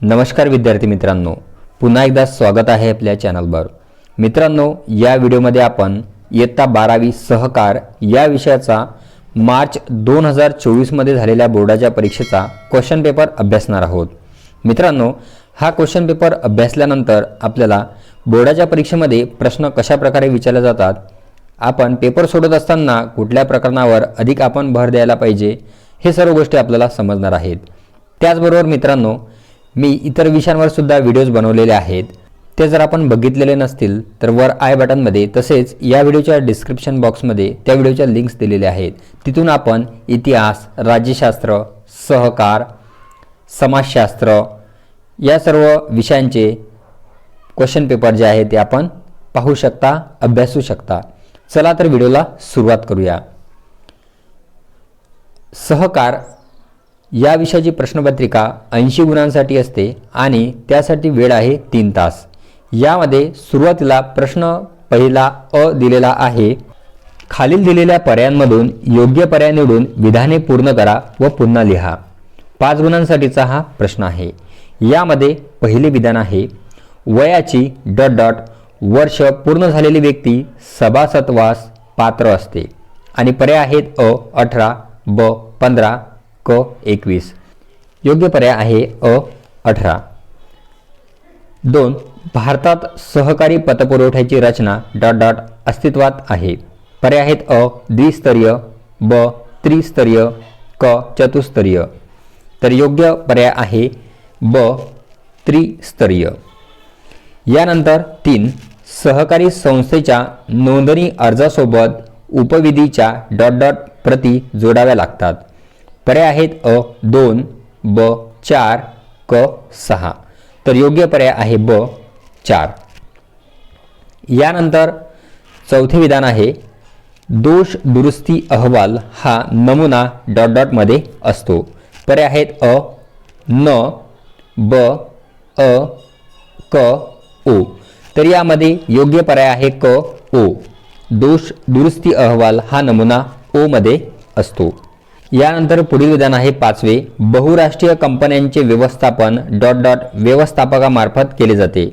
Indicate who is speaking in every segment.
Speaker 1: नमस्कार विद्यार्थी मित्रांनो. पुन्हा एकदा स्वागत आहे आपल्या चॅनलवर. मित्रांनो या व्हिडिओमध्ये आपण इयत्ता बारावी सहकार या विषयाचा मार्च दोन हजार चोवीसमध्ये झालेल्या बोर्डाच्या परीक्षेचा क्वेश्चन पेपर अभ्यासणार आहोत. मित्रांनो हा क्वेश्चन पेपर अभ्यासल्यानंतर आपल्याला बोर्डाच्या परीक्षेमध्ये प्रश्न कशा प्रकारे विचारले जातात आपण पेपर सोडत असताना कुठल्या प्रकरणावर अधिक आपण भर द्यायला पाहिजे हे सर्व गोष्टी आपल्याला समजणार आहेत. त्याचबरोबर मित्रांनो मी इतर विषयांवर सुद्धा व्हिडिओज बनवलेले आहेत. ते जर आपण बघितलेले नसतील तर वर आय बटनमध्ये तसेच या व्हिडिओच्या डिस्क्रिप्शन बॉक्समध्ये त्या व्हिडिओच्या लिंक्स दिलेल्या आहेत. तिथून आपण इतिहास राज्यशास्त्र सहकार समाजशास्त्र या सर्व विषयांचे क्वेश्चन पेपर जे आहे ते आपण पाहू शकता अभ्यासू शकता. चला तर व्हिडिओला सुरुवात करूया. सहकार या विषयाची प्रश्नपत्रिका ऐंशी गुणांसाठी असते आणि त्यासाठी वेळ आहे तीन तास. यामध्ये सुरुवातीला प्रश्न पहिला अ दिलेला आहे. खालील दिलेल्या पर्यायांमधून योग्य पर्याय निवडून विधाने पूर्ण करा व पुन्हा लिहा. पाच गुणांसाठीचा हा प्रश्न आहे. यामध्ये पहिले विधान आहे वयाची डॉट डॉट वर्ष पूर्ण झालेली व्यक्ती सभासदवास पात्र असते. आणि पर्याय आहेत अ अठरा ब पंधरा क एकवीस. योग्य पर्याय आहे अ अठरा. दोन भारतात सहकारी पतपुरवठ्याची रचना डॉट डॉट अस्तित्वात आहे. पर्याय आहेत अ द्विस्तरीय ब त्रिस्तरीय क चतुस्तरीय. तर योग्य पर्याय आहे ब त्रिस्तरीय. यानंतर तीन सहकारी संस्थेच्या नोंदणी अर्जासोबत उपविधीच्या डॉट डॉट प्रती जोडाव्या लागतात. पर्याय आहेत अ दोन ब चार क सहा. तर योग्य पर्याय आहे ब चार. यानंतर चौथे विधान आहे दोष दुरुस्ती अहवाल हा नमुना डॉट डॉटमध्ये असतो. पर्याय आहेत अ न ब अ क ओ. तर यामध्ये योग्य पर्याय आहे क ओ. दोष दुरुस्ती अहवाल हा नमुना ओमध्ये असतो. यानंतर पुढील विधान आहे पाचवे. बहुराष्ट्रीय कंपन्यांचे व्यवस्थापन डॉट डॉट व्यवस्थापकामार्फत केले जाते.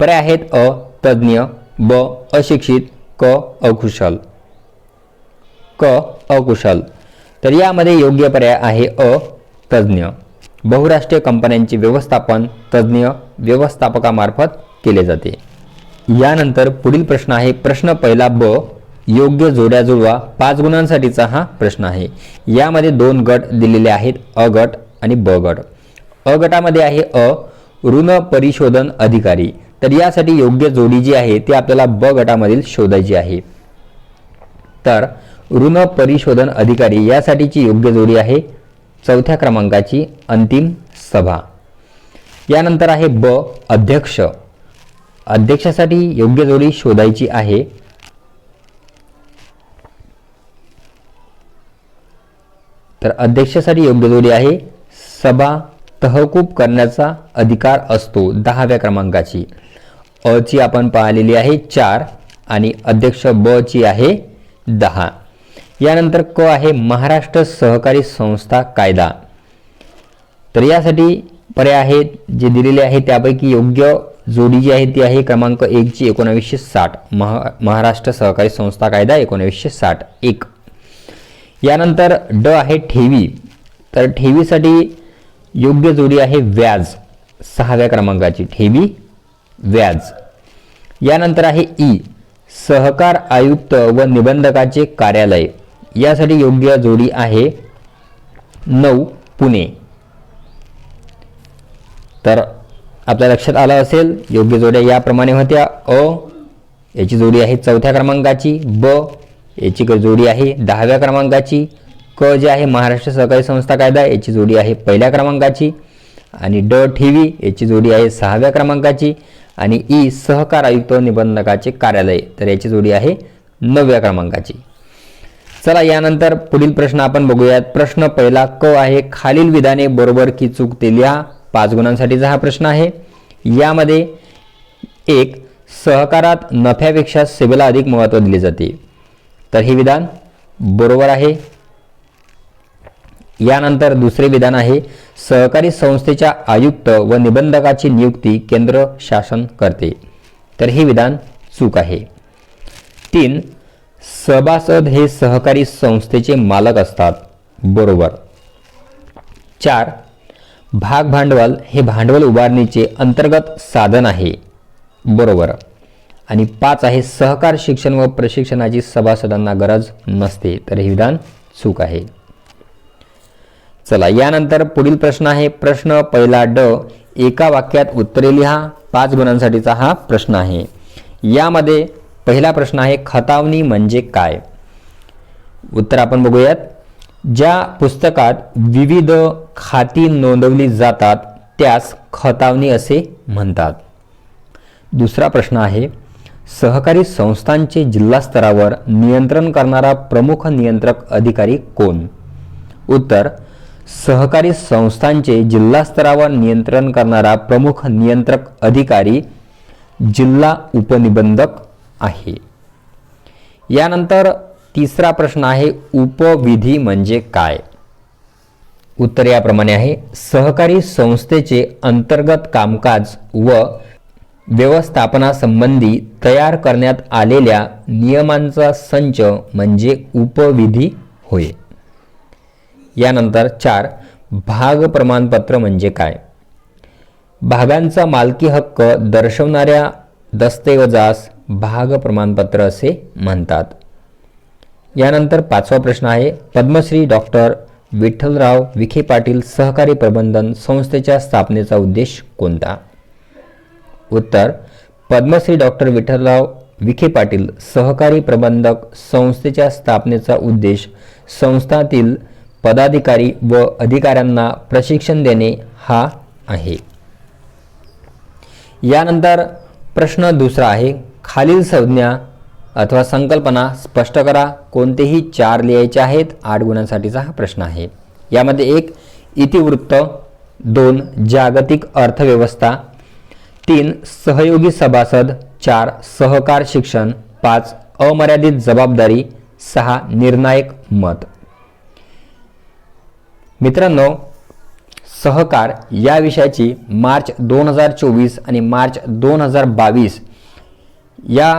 Speaker 1: पर्याय आहेत अ तज्ज्ञ ब अशिक्षित क अकुशल. क अकुशल. तर यामध्ये योग्य पर्याय आहे अ तज्ज्ञ. बहुराष्ट्रीय कंपन्यांचे व्यवस्थापन तज्ज्ञ व्यवस्थापकामार्फत केले जाते. यानंतर पुढील प्रश्न आहे प्रश्न पहिला ब योग्य जोड्या जुळवा. पाच गुणांसाठीचा हा प्रश्न आहे. यामध्ये दोन गट दिलेले आहेत अ गट आणि ब गट. अ गटामध्ये आहे अ ऋण परिशोधन अधिकारी. तर यासाठी योग्य जोडी जी आहे ती आपल्याला ब गटामधील शोधायची आहे. तर ऋण परिशोधन अधिकारी यासाठीची योग्य जोडी आहे चौथ्या क्रमांकाची अंतिम सभा. यानंतर आहे ब अध्यक्ष. अध्यक्षासाठी योग्य जोडी शोधायची आहे तर अध्यक्षासाठी योग्य जोडी आहे. सभा तहकूब करण्याचा अधिकार असतो दहाव्या क्रमांकाची. अ ची आपण पाहिलेली आहे चार आणि अध्यक्ष ब ची आहे दहा. यानंतर क आहे महाराष्ट्र सहकारी संस्था कायदा. तर यासाठी पर्याय आहेत जे दिलेले आहेत त्यापैकी योग्य जोडी जी आहे ती आहे क्रमांक एकची एकोणावीसशे साठ. महा महाराष्ट्र सहकारी संस्था कायदा एकोणावीसशे साठ. एक. यानंतर ड आहे ठेवी. तर ठेवीसाठी योग्य जोडी आहे व्याज. सहाव्या क्रमांकाची ठेवी व्याज. यानंतर आहे ई सहकार आयुक्त व निबंधकाचे कार्यालय. यासाठी योग्य जोडी आहे नऊ पुणे. तर आपल्या लक्षात आलं असेल योग्य जोड्या याप्रमाणे होत्या. अ याची जोडी आहे चौथ्या क्रमांकाची. ब याची क- जोडी आहे दहाव्या क्रमांकाची. क जे आहे महाराष्ट्र सहकारी संस्था कायदा याची जोडी आहे पहिल्या क्रमांकाची. आणि ड ठेवी याची जोडी आहे सहाव्या क्रमांकाची. आणि ई सहकार आयुक्त निबंधकाचे कार्यालय तर याची जोडी आहे नवव्या क्रमांकाची. चला यानंतर पुढील प्रश्न आपण बघूयात. प्रश्न पहिला क आहे खालील विधाने बरोबर की चूक ते लिहा पाच गुणांसाठीचा हा प्रश्न आहे. यामध्ये एक सहकारात नफ्यापेक्षा सेवेला अधिक महत्त्व दिले जाते. तर हे विधान बरोबर आहे. यानंतर दुसरे विधान आहे सहकारी संस्थेच्या आयुक्त व निबंधकाची नियुक्ती केंद्र शासन करते. तर हे विधान चूक आहे. तीन सभासद हे सहकारी संस्थेचे मालक असतात. बरोबर. चार भाग भांडवल हे भांडवल उभारणीचे अंतर्गत साधन आहे. बरोबर. आणि पाच आहे सहकार शिक्षण व प्रशिक्षणाची सभासदांना गरज नसते. तर हे विधान चूक आहे. चला यानंतर पुढील प्रश्न आहे. प्रश्न पहिला ड एका वाक्यात उत्तरे लिहा. पाच गुणांसाठीचा हा प्रश्न आहे. यामध्ये पहिला प्रश्न आहे खतावणी म्हणजे काय? उत्तर आपण बघूयात. ज्या पुस्तकात विविध खाती नोंदवली जातात त्यास खतावणी असे म्हणतात. दुसरा प्रश्न आहे सहकारी संस्थांचे जिल्हा स्तरावर नियंत्रण करणारा प्रमुख नियंत्रक अधिकारी कोण? उत्तर सहकारी संस्थांचे जिल्हा स्तरावर नियंत्रण करणारा प्रमुख नियंत्रक अधिकारी जिल्हा उपनिबंधक आहे. यानंतर तिसरा प्रश्न आहे उपविधी म्हणजे काय? उत्तर याप्रमाणे आहे सहकारी संस्थेचे अंतर्गत कामकाज व व्यवस्थापनासंबंधी तयार करण्यात आलेल्या नियमांचा संच म्हणजे उपविधी होय. यानंतर चार भाग प्रमाणपत्र म्हणजे काय? भागांचा मालकी हक्क दर्शवणाऱ्या दस्तऐवजास भाग प्रमाणपत्र असे म्हणतात. यानंतर पाचवा प्रश्न आहे पद्मश्री डॉक्टर विठ्ठलराव विखे पाटील सहकारी प्रबंधन संस्थेच्या स्थापनेचा उद्देश कोणता? उत्तर पद्मश्री डॉक्टर विठ्ठलराव विखे पाटील सहकारी प्रबंधक संस्थेच्या स्थापनेचा उद्देश संस्थातील पदाधिकारी व अधिकाऱ्यांना प्रशिक्षण देणे हा आहे. यानंतर प्रश्न दुसरा आहे खालील संज्ञा अथवा संकल्पना स्पष्ट करा कोणतेही चार लिहायचे आहेत आठ गुणांसाठीचा हा प्रश्न आहे. यामध्ये एक इतिवृत्त दोन जागतिक अर्थव्यवस्था तीन सहयोगी सभासद चार सहकार शिक्षण पाच अमर्यादित जबाबदारी सहा निर्णायक मत. मित्रांनो सहकार या विषयाची मार्च दोन हजार चोवीस आणि मार्च दोन हजार बावीस या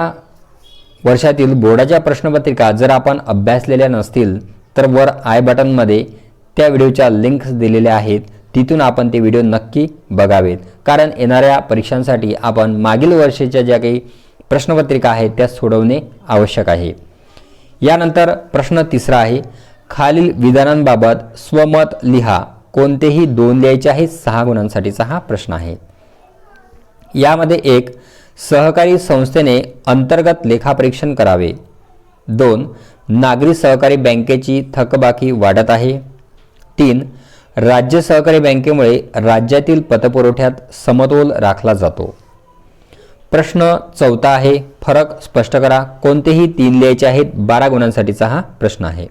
Speaker 1: वर्षातील बोर्डाच्या प्रश्नपत्रिका जर आपण अभ्यासलेल्या नसतील तर वर आय बटनमध्ये त्या व्हिडिओच्या लिंक्स दिलेल्या आहेत. तिथून आपण ते व्हिडिओ नक्की बघावेत. कारण येणाऱ्या परीक्षांसाठी आपण मागील वर्षाच्या ज्या काही प्रश्नपत्रिका आहेत त्या सोडवणे आवश्यक आहे. यानंतर प्रश्न तिसरा आहे खालील विधानांबाबत स्वमत लिहा. कोणतेही दोन लिहायचे आहेत सहा गुणांसाठीचा हा प्रश्न आहे. यामध्ये एक सहकारी संस्थेने अंतर्गत लेखापरीक्षण करावे. दोन नागरी सहकारी बँकेची थकबाकी वाढत आहे. तीन राज्य सहकारी बँकेमुळे राज्यातील पतपुरवठ्यात समतोल राखला जातो. प्रश्न चौथा आहे फरक स्पष्ट करा. कोणतेही तीन लिहायचे आहेत बारा गुणांसाठीचा हा प्रश्न आहे.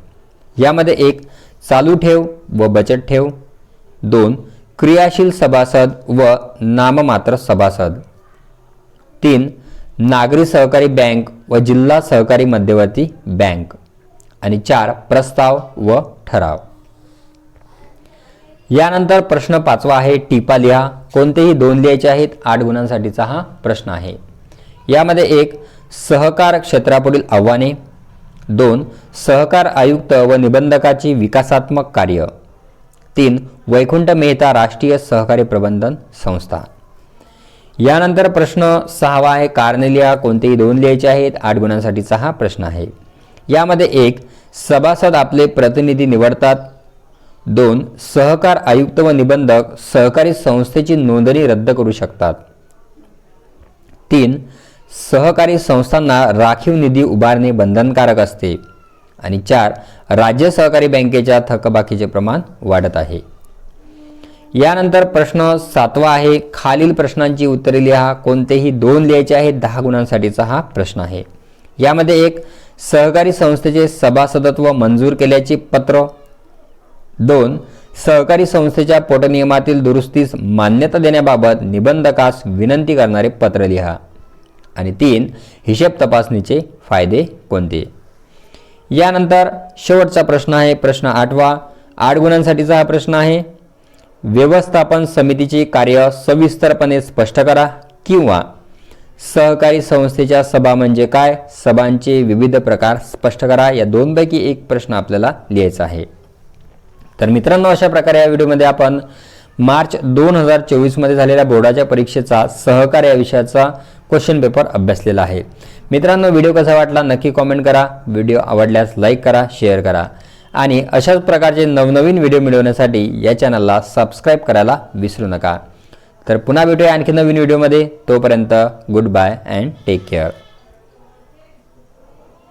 Speaker 1: यामध्ये एक चालू ठेव व बचत ठेव. दोन क्रियाशील सभासद व नाममात्र सभासद. तीन नागरी सहकारी बँक व जिल्हा सहकारी मध्यवर्ती बँक. आणि चार प्रस्ताव व ठराव. यानंतर प्रश्न पाचवा आहे टिपा लिहा. कोणतेही दोन लिहायचे आहेत आठ गुणांसाठीचा हा प्रश्न आहे. यामध्ये एक सहकार क्षेत्रापुढील आव्हाने. दोन सहकार आयुक्त व निबंधकाची विकासात्मक कार्य. तीन वैकुंठ मेहता राष्ट्रीय सहकारी प्रबंधन संस्था. यानंतर प्रश्न सहावा आहे कारणे लिहा. कोणतेही दोन लिहायचे आहेत आठ गुणांसाठीचा हा प्रश्न आहे. यामध्ये एक सभासद आपले प्रतिनिधी निवडतात. दोन सहकार आयुक्त व निबंधक सहकारी संस्थेची नोंदणी रद्द करू शकतात. तीन सहकारी संस्थांना राखीव निधी उभारणे बंधनकारक असते. आणि चार राज्य सहकारी बँकेच्या थकबाकीचे प्रमाण वाढत आहे. यानंतर प्रश्न सातवा आहे खालील प्रश्नांची उत्तरे लिहा. कोणतेही दोन लिहायचे आहेत दहा गुणांसाठीचा हा प्रश्न आहे. यामध्ये एक सहकारी संस्थेचे सभासदत्व मंजूर केल्याचे पत्र. दोन सहकारी संस्थेच्या पोटनियमातील दुरुस्तीस मान्यता देण्याबाबत निबंधकास विनंती करणारे पत्र लिहा. आणि तीन हिशेब तपासणीचे फायदे कोणते? यानंतर शेवटचा प्रश्न आहे प्रश्न आठवा. आठ गुणांसाठीचा हा प्रश्न आहे. व्यवस्थापन समितीचे कार्य सविस्तरपणे स्पष्ट करा किंवा सहकारी संस्थेच्या सभा म्हणजे काय? सभांचे विविध प्रकार स्पष्ट करा. या दोनपैकी एक प्रश्न आपल्याला लिहायचा आहे. तर मित्रांनो अशा प्रकारे या व्हिडिओमध्ये आपण मार्च दोन हजार चोवीसमध्ये झालेल्या बोर्डाच्या परीक्षेचा सहकार या विषयाचा क्वेश्चन पेपर अभ्यासलेला आहे. मित्रांनो व्हिडिओ कसा वाटला नक्की कॉमेंट करा. व्हिडिओ आवडल्यास लाईक करा शेअर करा. आणि अशाच प्रकारचे नवनवीन व्हिडिओ मिळवण्यासाठी या चॅनलला सबस्क्राईब करायला विसरू नका. तर पुन्हा भेटूया आणखी नवीन व्हिडिओमध्ये. तोपर्यंत good bye and take care